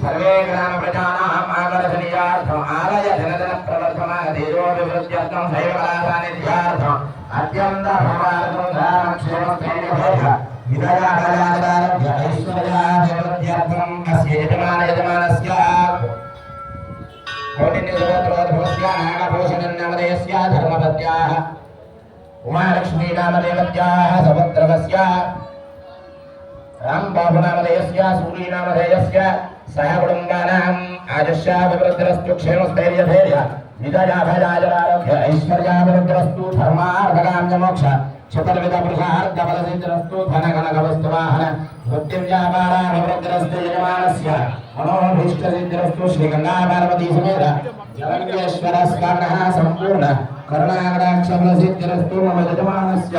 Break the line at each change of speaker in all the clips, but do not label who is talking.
सर्वे ग्रामप्रजानाम् आकर्षणीयार्थम् आलय धनधनप्रवर्धमाधीरोऽभिवृद्ध्यर्थं शैवलासानिध्यार्थम् अत्यन्तभवार्थं विदयाकलादारभ्य ऐश्वर्याभिवृद्ध्यर्थम् अस्य यजमान यजमानस्य कोटिनिजगत्रोद्भवस्य नागभूषणन्नामधेयस्य धर्मपत्याः उमालक्ष्मीनामदेवत्याः समुद्रवस्य రాంబాహునామధేయస్య సూర్యనామధేయస్య సహగుణంగానాం ఆజస్య వివృద్ధిరస్తు క్షేమస్థైర్యధైర్య విదయాభయాజరారోగ్య ఐశ్వర్యాభివృద్ధిరస్తు ధర్మార్థకామ్య మోక్ష చతుర్విధ పురుషార్థ బలసించరస్తు ధన గణక వస్తువాహన వృత్తి వ్యాపారాభివృద్ధిరస్తు యజమానస్య మనోభీష్టసించరస్తు శ్రీ గంగా పార్వతీ సమేత జలంగేశ్వర స్వర్ణ సంపూర్ణ కరుణాకటాక్ష బలసించరస్తు మమ యజమానస్య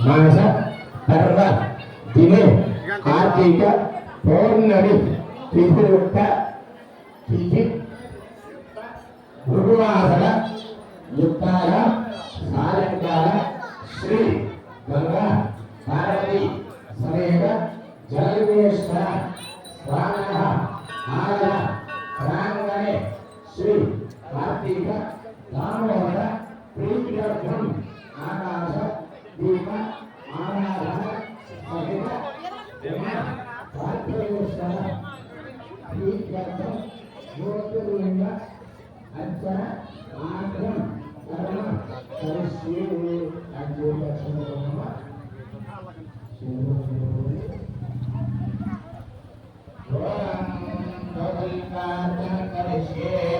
కార్తీక మాస పర్వ దినే కార్తీక పౌర్ణమి తిథి యొక్క తిథి గురువాసర యుక్తాల సాయంకాల శ్రీ గంగా పార్వతి సమేత జలవేశ్వర స్వామిన ఆలయ ప్రాంగణే శ్రీ కార్తీక దామోదర ప్రీత్యర్థం ఆకాశ దీప ఆరాధన సహిత కార్తీకేశ్వర ప్రీత్యర్థం జ్యోతిర్లింగ అర్చన ఆగ్రం కర్మ కరిష్యే అజ్యోతిరక్షణ
ఆకాశ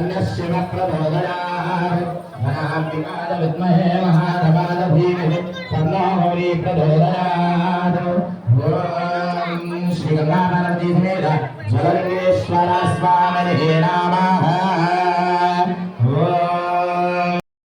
ధీమహి తన్నః శివ ప్రచోదయాత్ ధనాంబికాయ విద్మహే మహాదేవాయ ధీమహి తన్నో గౌరీ ప్రచోదయాత్ ఓం శ్రీ